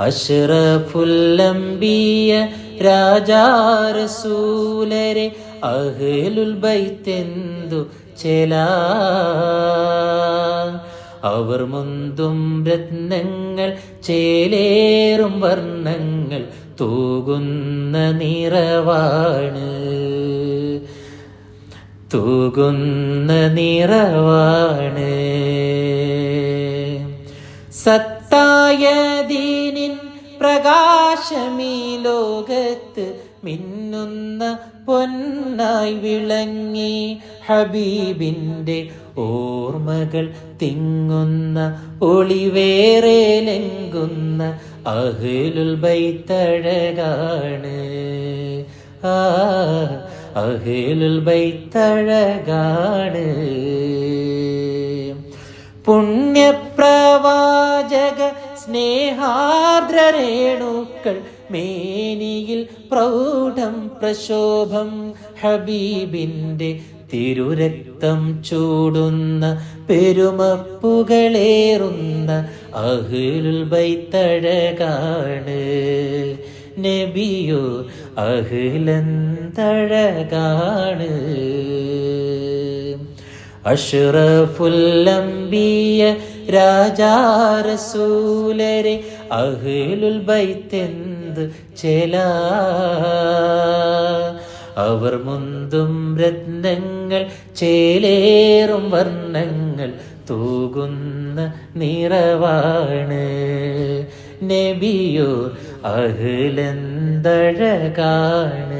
അഷ്റഫുല്ലംബിയ രാജാരസൂലരെ അഹലുൽ ബൈത്തെന്തു ചെല. അവർ മുന്തും രത്നങ്ങൾ ചേലേറും വർണങ്ങൾ തൂകുന്ന നിറവാണ്. തൂകുന്ന നിറവാണ്. സത്തായ ദീനിൻ പ്രകാശമീ ലോകത്ത് മിന്നുന്ന പൊന്നായി വിളങ്ങി ഹബീബിന്റെ ഓർമ്മകൾ തിങ്ങുന്ന ഒളിവേറെ ലംഘുന്ന അഹ്ലുൽ ബൈത്തഴകാണ്. ആ അഹ്ലുൽ ബൈത്തഴകാണ്. പുണ്യപ്രവാചക സ്നേഹാർദ്രരേണുക്കൾ മേനിയിൽ പ്രൗഢം പ്രശോഭം ഹബീബിന്റെ തിരുരക്തം ചൂടുന്ന പെരുമപ്പുകളേറുന്ന അഹിലുൽ ബൈത്തഴകാണ് നബിയോ അഹ്ലന്തഴകാണ്. അഷ്റഫുല്ലംബിയ രാജാരസൂലരെ അഹ്ലുൽ ബൈത്തെന്ത് ചെല? അവർ മുന്തും രത്നങ്ങൾ ചേലേറും വർണങ്ങൾ തൂകുന്ന നിറവാണ്. നബിയോ അഹ്ലന്തഴകാണ്